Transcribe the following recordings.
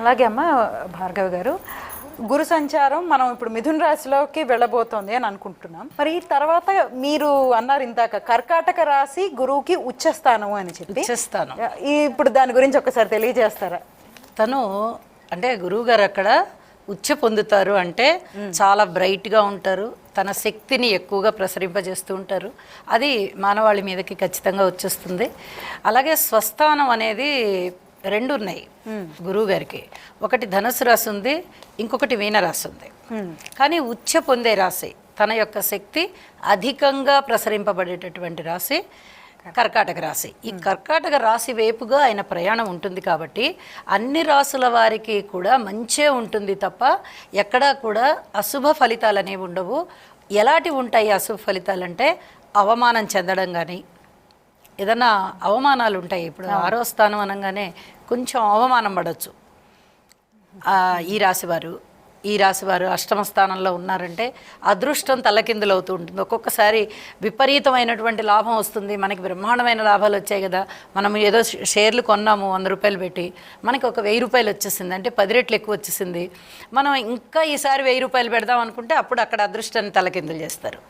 అలాగే అమ్మ భార్గవి గారు గురు సంచారం మనం ఇప్పుడు మిథున రాశిలోకి వెళ్ళబోతోంది అని అనుకుంటున్నాం. మరి తర్వాత మీరు అన్నారు ఇందాక కర్కాటక రాశి గురువుకి ఉచ్చస్థానం అని చెప్పి. ఈ ఇప్పుడు దాని గురించి ఒకసారి తెలియజేస్తారా? తను అంటే గురువు గారు అక్కడ ఉచ్చ పొందుతారు అంటే చాలా బ్రైట్గా ఉంటారు. తన శక్తిని ఎక్కువగా ప్రసరింపజేస్తూ ఉంటారు. అది మానవాళి మీదకి ఖచ్చితంగా వచ్చేస్తుంది. అలాగే స్వస్థానం అనేది రెండు ఉన్నాయి గురువు గారికి ఒకటి ధనుసు రాశి ఉంది ఇంకొకటి వీణ రాశి ఉంది. కానీ ఉచ్చ పొందే రాశి తన యొక్క శక్తి అధికంగా ప్రసరింపబడేటటువంటి రాశి కర్కాటక రాశి. ఈ కర్కాటక రాశి వైపుగా ఆయన ప్రయాణం ఉంటుంది కాబట్టి అన్ని రాసుల వారికి కూడా మంచే ఉంటుంది తప్ప ఎక్కడా కూడా అశుభ ఫలితాలు అనేవి ఉండవు. ఎలాంటి ఉంటాయి అశుభ ఫలితాలు అంటే అవమానం చెందడం కానీ ఏదన్నా అవమానాలు ఉంటాయి ఇప్పుడు ఆరో స్థానం అనగానే కొంచెం అవమానం పడవచ్చు ఈ రాశివారు ఈ రాశివారు అష్టమ స్థానంలో ఉన్నారంటే అదృష్టం తల్లకిందులు అవుతూ ఉంటుంది. ఒక్కొక్కసారి విపరీతమైనటువంటి లాభం వస్తుంది మనకి బ్రహ్మాండమైన లాభాలు వచ్చాయి కదా మనం ఏదో షేర్లు కొన్నాము వంద రూపాయలు పెట్టి మనకి ఒక వెయ్యి రూపాయలు వచ్చేసింది అంటే పది రెట్లు ఎక్కువ వచ్చేసింది. మనం ఇంకా ఈసారి వెయ్యి రూపాయలు పెడదాం అనుకుంటే అప్పుడు అక్కడ అదృష్టాన్ని తలకిందులు చేస్తారు.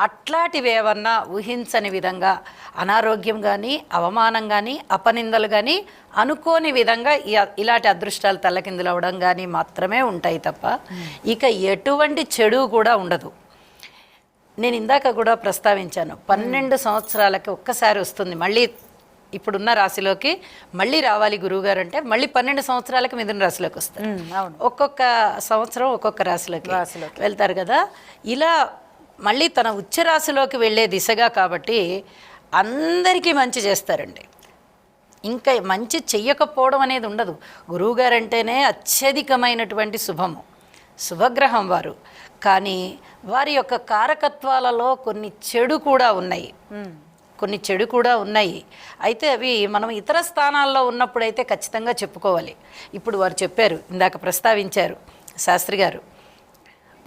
అట్లాంటివి ఏమన్నా ఊహించని విధంగా అనారోగ్యం కానీ అవమానం కానీ అపనిందలు కానీ అనుకోని విధంగా ఇలాంటి అదృష్టాలు తల్లకిందులు అవడం కానీ మాత్రమే ఉంటాయి తప్ప ఇక ఎటువంటి చెడు కూడా ఉండదు. నేను ఇందాక కూడా ప్రస్తావించాను పన్నెండు సంవత్సరాలకి ఒక్కసారి వస్తుంది. మళ్ళీ ఇప్పుడున్న రాశిలోకి మళ్ళీ రావాలి గురువుగారు అంటే మళ్ళీ పన్నెండు సంవత్సరాలకి మిథున రాశిలోకి వస్తారు. అవును. ఒక్కొక్క సంవత్సరం ఒక్కొక్క రాశిలోకి రాశిలోకి. వెళ్తారు కదా. ఇలా మళ్ళీ తన ఉచ్చ రాశిలోకి వెళ్ళే దిశగా కాబట్టి అందరికీ మంచి చేస్తారండి. ఇంకా మంచి చెయ్యకపోవడం అనేది ఉండదు. గురువుగారు అంటేనే అత్యధికమైనటువంటి శుభము. శుభగ్రహం వారు. కానీ వారి యొక్క కారకత్వాలలో కొన్ని చెడు కూడా ఉన్నాయి. కొన్ని చెడు కూడా ఉన్నాయి. అయితే అవి మనం ఇతర స్థానాల్లో ఉన్నప్పుడైతే ఖచ్చితంగా చెప్పుకోవాలి. ఇప్పుడు వారు చెప్పారు ఇందాక ప్రస్తావించారు శాస్త్రి గారు.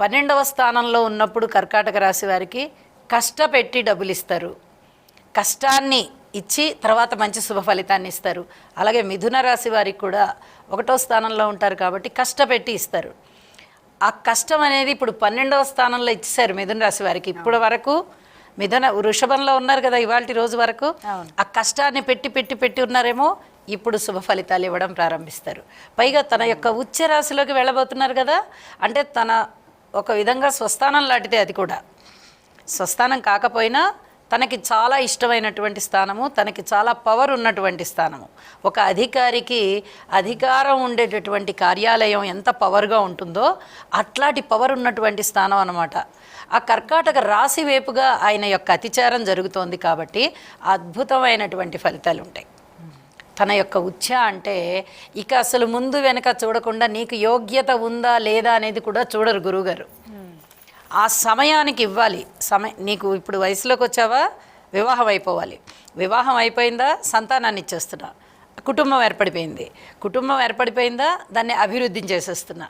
పన్నెండవ స్థానంలో ఉన్నప్పుడు కర్కాటక రాశి వారికి కష్టపెట్టి డబ్బులు ఇస్తారు కష్టాన్ని ఇచ్చి తర్వాత మంచి శుభ ఫలితాన్ని ఇస్తారు. అలాగే మిథున రాశి వారికి కూడా ఒకటో స్థానంలో ఉంటారు కాబట్టి కష్టపెట్టి ఇస్తారు. ఆ కష్టం అనేది ఇప్పుడు పన్నెండవ స్థానంలో ఇచ్చేసారు మిథున రాశి వారికి. ఇప్పటి వరకు మిథున వృషభంలో ఉన్నారు కదా ఇవాళ రోజు వరకు. ఆ కష్టాన్ని పెట్టి పెట్టి పెట్టి ఉన్నారేమో ఇప్పుడు శుభ ఫలితాలు ఇవ్వడం ప్రారంభిస్తారు. పైగా తన యొక్క ఉచ్చ రాశిలోకి వెళ్ళబోతున్నారు కదా. అంటే తన ఒక విధంగా స్వస్థానం లాంటిదే అది కూడా. స్వస్థానం కాకపోయినా తనకి చాలా ఇష్టమైనటువంటి స్థానము తనకి చాలా పవర్ ఉన్నటువంటి స్థానము. ఒక అధికారికి అధికారం ఉండేటటువంటి కార్యాలయం ఎంత పవర్గా ఉంటుందో అట్లాంటి పవర్ ఉన్నటువంటి స్థానం అనమాట ఆ కర్కాటక రాశి వైపుగా ఆయన యొక్క అతిచారం జరుగుతోంది కాబట్టి అద్భుతమైనటువంటి ఫలితాలు ఉంటాయి తన యొక్క ఉచ్చ అంటే ఇక అసలు ముందు వెనక చూడకుండా నీకు యోగ్యత ఉందా లేదా అనేది కూడా చూడరు గురువుగారు. ఆ సమయానికి ఇవ్వాలి. సమయ నీకు ఇప్పుడు వయసులోకి వచ్చావా? వివాహం అయిపోవాలి. వివాహం అయిపోయిందా? సంతానాన్ని ఇచ్చేస్తున్నా. కుటుంబం ఏర్పడిపోయింది. కుటుంబం ఏర్పడిపోయిందా? దాన్ని అభివృద్ధి చేసేస్తున్నా.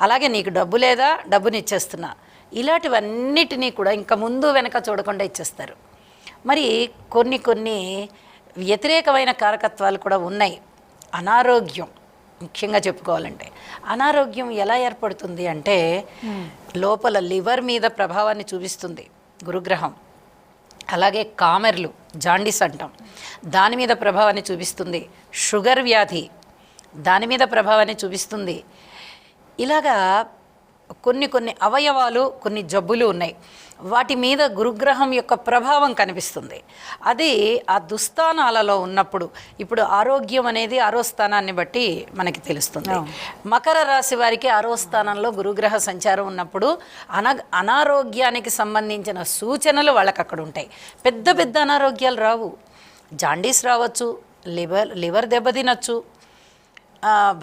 అలాగే నీకు డబ్బు లేదా? డబ్బుని ఇచ్చేస్తున్నా. ఇలాంటివన్నిటినీ కూడా ఇంకా ముందు వెనక చూడకుండా ఇచ్చేస్తారు. మరి కొన్ని కొన్ని వ్యతిరేకమైన కారకత్వాలు కూడా ఉన్నాయి. అనారోగ్యం ముఖ్యంగా చెప్పుకోవాలంటే. అనారోగ్యం ఎలా ఏర్పడుతుంది అంటే లోపల లివర్ మీద ప్రభావాన్ని చూపిస్తుంది గురుగ్రహం. అలాగే కామెర్లు జాండీస్ అంటాం. దాని మీద ప్రభావాన్ని చూపిస్తుంది షుగర్ వ్యాధి. దాని మీద ప్రభావాన్ని చూపిస్తుంది. ఇలాగా కొన్ని కొన్ని అవయవాలు కొన్ని జబ్బులు ఉన్నాయి. వాటి మీద గురుగ్రహం యొక్క ప్రభావం కనిపిస్తుంది. అది ఆ దుస్థానాలలో ఉన్నప్పుడు ఇప్పుడు ఆరోగ్యం అనేది ఆరో స్థానాన్ని బట్టి మనకి తెలుస్తుంది. మకర రాశి వారికి ఆరో స్థానంలో గురుగ్రహ సంచారం ఉన్నప్పుడు అన అనారోగ్యానికి సంబంధించిన సూచనలు వాళ్ళకి అక్కడ ఉంటాయి. పెద్ద పెద్ద అనారోగ్యాలు రావు. జాండీస్ రావచ్చు లివర్ లివర్ దెబ్బతినచ్చు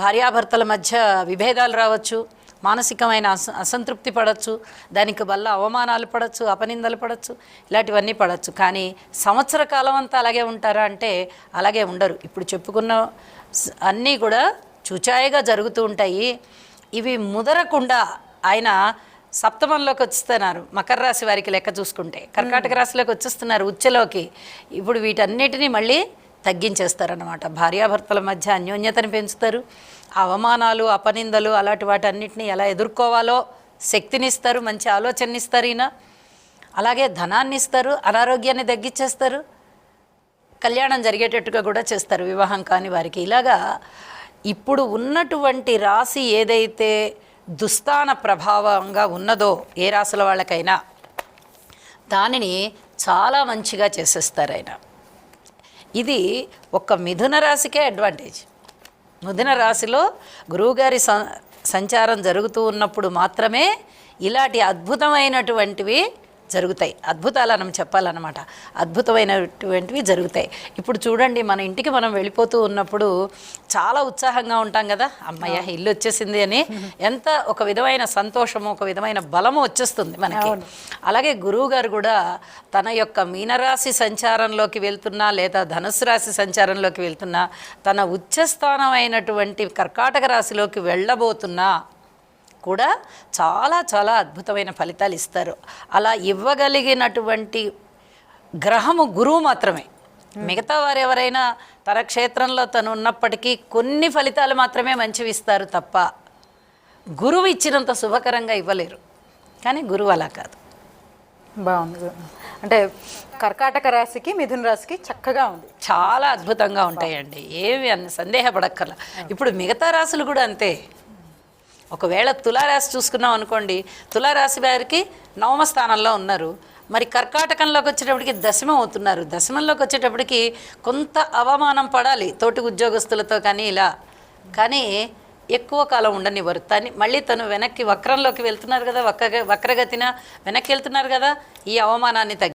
భార్యాభర్తల మధ్య విభేదాలు రావచ్చు. మానసికమైన అస అసంతృప్తి పడవచ్చు దానికి వల్ల అవమానాలు పడవచ్చు అపనిందలు పడవచ్చు ఇలాంటివన్నీ పడవచ్చు కానీ సంవత్సర కాలం అంతా అలాగే ఉంటారా అంటే అలాగే ఉండరు. ఇప్పుడు చెప్పుకున్న అన్నీ కూడా చుచాయిగా జరుగుతూ ఉంటాయి. ఇవి ముదరకుండా ఆయన సప్తమంలోకి వచ్చేస్తున్నారు. మకర రాశి వారికి లెక్క చూసుకుంటే. కర్కాటక రాశిలోకి వచ్చేస్తున్నారు ఉచ్చలోకి. ఇప్పుడు వీటన్నిటినీ మళ్ళీ తగ్గించేస్తారనమాట భార్యాభర్తల మధ్య అన్యోన్యతను పెంచుతారు. అవమానాలు అపనిందలు అలాంటి వాటన్నిటిని ఎలా ఎదుర్కోవాలో శక్తినిస్తారు మంచి ఆలోచననిస్తారు ఈయన. అలాగే ధనాన్ని ఇస్తారు అనారోగ్యాన్ని తగ్గించేస్తారు. కళ్యాణం జరిగేటట్టుగా కూడా చేస్తారు వివాహం కాని వారికి. ఇలాగా ఇప్పుడు ఉన్నటువంటి రాశి ఏదైతే దుస్థాన ప్రభావంగా ఉన్నదో ఏ రాశుల వాళ్ళకైనా దానిని చాలా మంచిగా చేసేస్తారు ఆయన. ఇది ఒక మిథున రాశికే అడ్వాంటేజ్ మిథున రాశిలో గురువుగారి స సంచారం జరుగుతూ ఉన్నప్పుడు మాత్రమే ఇలాంటి అద్భుతమైనటువంటివి జరుగుతాయి. అద్భుతాలను చెప్పాలన్నమాట. అద్భుతమైనటువంటివి జరుగుతాయి. ఇప్పుడు చూడండి మన ఇంటికి మనం వెళ్ళిపోతూ ఉన్నప్పుడు చాలా ఉత్సాహంగా ఉంటాం కదా. అమ్మయ్య ఇల్లు వచ్చేసింది అని ఎంత ఒక విధమైన సంతోషము ఒక విధమైన బలము వచ్చేస్తుంది మనకి. అలాగే గురువు గారు కూడా తన యొక్క మీనరాశి సంచారంలోకి వెళ్తున్నా లేదా ధనుసు రాశి సంచారంలోకి వెళ్తున్నా తన ఉచ్చస్థానం అయినటువంటి కర్కాటక రాశిలోకి వెళ్ళబోతున్నా కూడా చాలా చాలా అద్భుతమైన ఫలితాలు ఇస్తారు. అలా ఇవ్వగలిగినటువంటి గ్రహము గురువు మాత్రమే. మిగతా వారు ఎవరైనా తన క్షేత్రంలో తను ఉన్నప్పటికీ కొన్ని ఫలితాలు మాత్రమే మంచివి ఇస్తారు తప్ప గురువు ఇచ్చినంత శుభకరంగా ఇవ్వలేరు. కానీ గురువు అలా కాదు. బాగుంది. అంటే కర్కాటక రాశికి మిథున రాశికి చక్కగా ఉంది. చాలా అద్భుతంగా ఉంటాయండి. ఏమి అన్న సందేహపడక్కర్లా. ఇప్పుడు మిగతా రాశులు కూడా అంతే. ఒకవేళ తులారాశి చూసుకున్నాం అనుకోండి తులారాశి వారికి నవమ స్థానంలో ఉన్నారు. మరి కర్కాటకంలోకి వచ్చేటప్పటికి దశమం అవుతున్నారు. దశమంలోకి వచ్చేటప్పటికి కొంత అవమానం పడాలి తోటి ఉద్యోగస్తులతో కానీ ఇలా. కానీ ఎక్కువ కాలం ఉండనివ్వరు. తని మళ్ళీ తను వెనక్కి వక్రంలోకి వెళ్తున్నారు కదా వక్ర వక్రగతిన వెనక్కి వెళ్తున్నారు కదా ఈ అవమానాన్ని తగ్గి